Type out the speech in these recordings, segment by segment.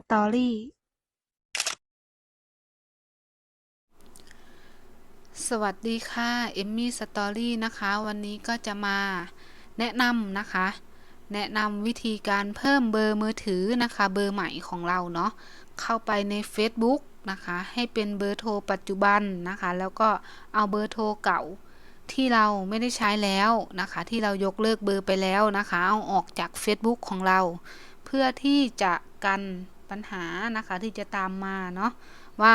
สตอรี่สวัสดีค่ะเอมมี่สตอรี่นะคะ วันนี้ก็จะมาแนะนำนะคะ แนะนำวิธีการเพิ่มเบอร์มือถือนะคะ เบอร์ใหม่ของเราเนาะเข้าไปใน Facebook นะคะ ให้เป็นเบอร์โทรปัจจุบันนะคะ แล้วก็เอาเบอร์โทรเก่าที่เราไม่ได้ใช้แล้วนะคะ ที่เรายกเลิกเบอร์ไปแล้วนะคะ เอาออกจาก Facebook ของเรา เพื่อที่จะกัน ปัญหานะคะที่จะตามมาเนาะว่า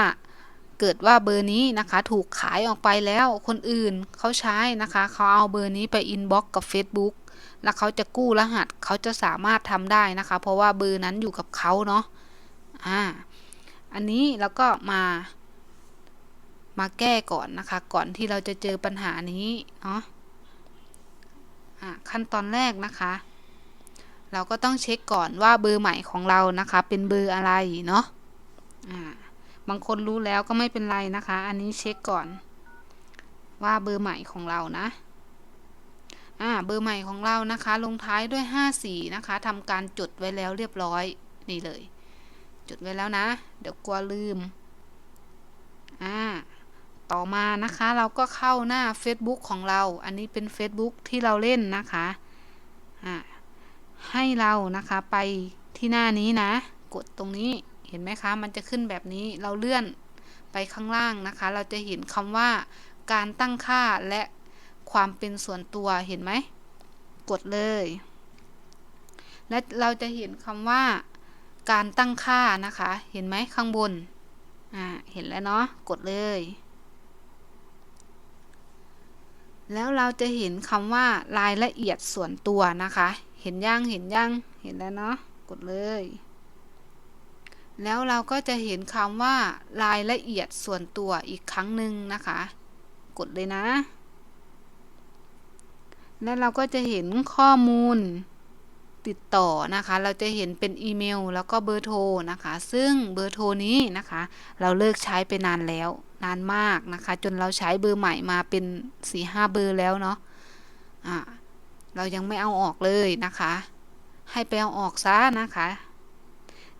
เกิดว่าเบอร์นี้นะคะถูกขายออกไปแล้วคนอื่นเขาใช้นะคะเขาเอาเบอร์นี้ไปอินบ็อกกับ Facebook แล้วเขาจะกู้รหัสเขาจะสามารถทำได้นะคะ เพราะว่าเบอร์นั้นอยู่กับเขาเนาะอ่าอันนี้แล้วก็มามาแก้ก่อนนะคะ ก่อนที่เราจะเจอปัญหานี้เนาะอ่าขั้นตอนแรกนะคะ เราก็ต้องเช็คก่อนว่าเบอร์ใหม่ของเรานะคะ เป็นเบอร์อะไรเนาะอ่าบางคนรู้แล้วก็ไม่เป็นไรนะคะ อันนี้เช็คก่อน ว่าเบอร์ใหม่ของเรานะอ่าเบอร์ใหม่ของเรานะคะ ลงท้ายด้วย 54 นะคะทำการจดไว้แล้วเรียบร้อยนี่เลย จดไว้แล้วนะ เดี๋ยวกลัวลืมอ่าต่อมานะคะเราก็เข้าหน้า Facebook ของเรา อันนี้เป็น Facebook ที่เราเล่นนะคะอ่า ให้เรานะคะไปที่หน้านี้นะ กดตรงนี้เห็นไหมคะ มันจะขึ้นแบบนี้เราเลื่อนไปข้างล่างนะคะ เราจะเห็นคำว่าการตั้งค่าและความเป็นส่วนตัวเห็นไหม กดเลย และเราจะเห็นคำว่า การตั้งค่านะคะ เห็นไหมข้างบนอ่าเห็นแล้วเนาะกดเลย แล้วเราจะเห็นคำว่ารายละเอียดส่วนตัวนะคะ เห็นยังเห็นยังเห็นแล้วเนาะกดเลย แล้วเราก็จะเห็นคำว่ารายละเอียดส่วนตัวอีกครั้งหนึ่งนะคะ กดเลยนะ แล้วเราก็จะเห็นข้อมูลติดต่อนะคะ เราจะเห็นเป็นอีเมลแล้วก็เบอร์โทรนะคะ ซึ่งเบอร์โทรนี้นะคะ เราเลิกใช้ไปนานแล้ว นานมากนะคะ จนเราใช้เบอร์ใหม่มาเป็น4ีหเบอร์แล้วเนาะอะ เรายังไม่เอาออกเลยนะคะ ให้ไปเอาออกซะนะคะ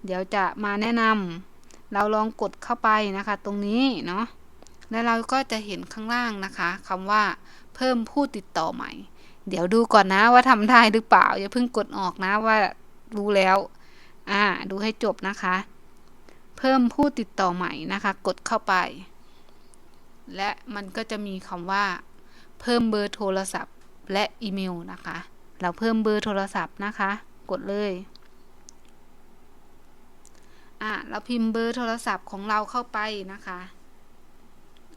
เดี๋ยวจะมาแนะนำเราลองกดเข้าไปนะคะ ตรงนี้เนาะแล้วเราก็จะเห็นข้างล่างนะคะคำว่าเพิ่มผู้ติดต่อใหม่ เดี๋ยวดูก่อนนะว่าทำได้หรือเปล่า อย่าเพิ่งกดออกนะว่ารู้แล้ว อ่า ดูให้จบนะคะ เพิ่มผู้ติดต่อใหม่นะคะ กดเข้าไป และมันก็จะมีคำว่า เพิ่มเบอร์โทรศัพท์ และอีเมลนะคะ เราเพิ่มเบอร์โทรศัพท์นะคะ กดเลยอ่าเราพิมพ์เบอร์โทรศัพท์ของเราเข้าไปนะคะ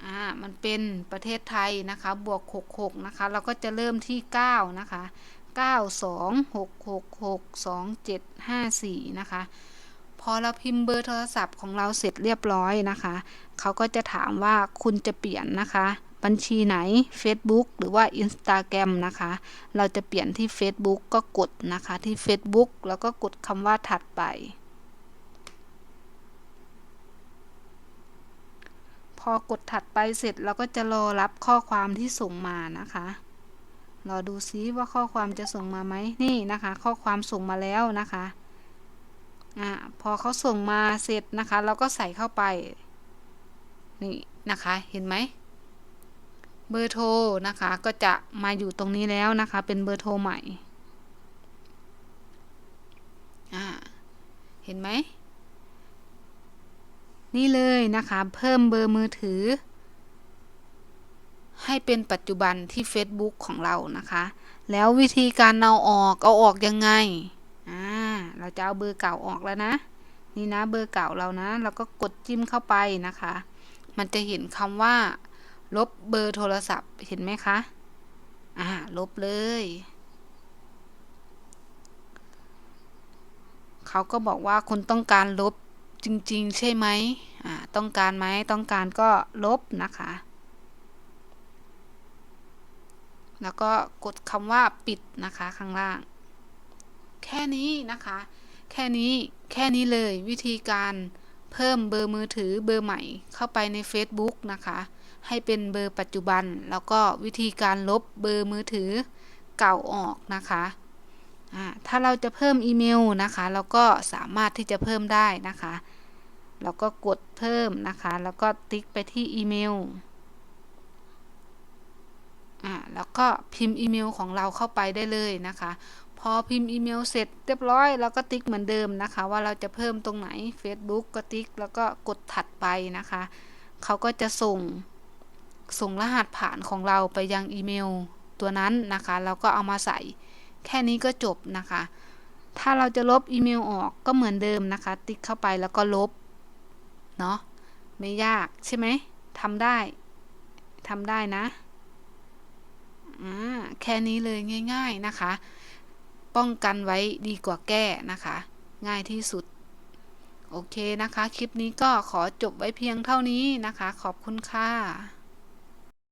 อ่ามันเป็นประเทศไทยนะคะ บวก 66 นะคะ เราก็จะเริ่มที่ 9 นะคะ 926662754 นะคะ พอเราพิมพ์เบอร์โทรศัพท์ของเราเสร็จเรียบร้อยนะคะ เขาก็จะถามว่าคุณจะเปลี่ยนนะคะ บัญชีไหน Facebook หรือว่า Instagram นะคะ เราจะเปลี่ยนที่ Facebook ก็กดนะคะที่ Facebook แล้วก็กดคำว่าถัดไป พอกดถัดไปเสร็จเราก็จะรอรับข้อความที่ส่งมานะคะรอดูซิว่าข้อความจะส่งมาไหมนี่นะคะ ข้อความส่งมาแล้วนะคะอ่าพอเขาส่งมาเสร็จนะคะ เราก็ใส่เข้าไป นี่นะคะ เห็นไหม เบอร์โทรนะคะก็จะมาอยู่ตรงนี้แล้วนะคะ เป็นเบอร์โทรใหม่เห็นไหม นี่เลยนะคะ เพิ่มเบอร์มือถือ ให้เป็นปัจจุบันที่ Facebook ของเรานะคะ แล้ววิธีการเอาออกเอาออกยังไงอ่าเราจะเอาเบอร์เก่าออกแล้วนะ นี่นะเบอร์เก่าเรานะ เราก็กดจิ้มเข้าไปนะคะ มันจะเห็นคำว่า ลบเบอร์โทรศัพท์เห็นไหมคะ อ่า ลบเลย เขาก็บอกว่าคุณต้องการลบจริง ๆ ใช่ไหมอ่า ต้องการไหม ต้องการก็ลบนะคะ แล้วก็กดคำว่าปิดนะคะข้างล่าง แค่นี้นะคะ แค่นี้ แค่นี้เลยวิธีการเพิ่มเบอร์มือถือเบอร์ใหม่เข้าไปใน Facebook นะคะ ให้เป็นเบอร์ปัจจุบัน แล้วก็วิธีการลบเบอร์มือถือเก่าออกนะคะถ้าเราจะเพิ่มอีเมลนะคะ เราก็สามารถที่จะเพิ่มได้นะคะเราก็กดเพิ่มนะคะ แล้วก็ติ๊กไปที่อีเมลอ่าแล้วก็พิมพ์อีเมลของเราเข้าไปได้เลยนะคะ พอพิมพ์อีเมลเสร็จเรียบร้อยเราก็ติ๊กเหมือนเดิมนะคะ ว่าเราจะเพิ่มตรงไหน Facebook ก็ติ๊กแล้วก็กดถัดไปนะคะ เขาก็จะส่ง ส่งรหัสผ่านของเราไปยังอีเมลตัวนั้นนะคะเราก็เอามาใส่ แค่นี้ก็จบนะคะ ถ้าเราจะลบอีเมลออกก็เหมือนเดิมนะคะ ติ๊กเข้าไปแล้วก็ลบ เนาะไม่ยากใช่ไหมทำได้ทำได้นะอ่าแค่นี้เลยง่าย ๆนะคะ ป้องกันไว้ดีกว่าแก้นะคะ ง่ายที่สุด โอเคนะคะ คลิปนี้ก็ขอจบไว้เพียงเท่านี้นะคะ ขอบคุณค่ะ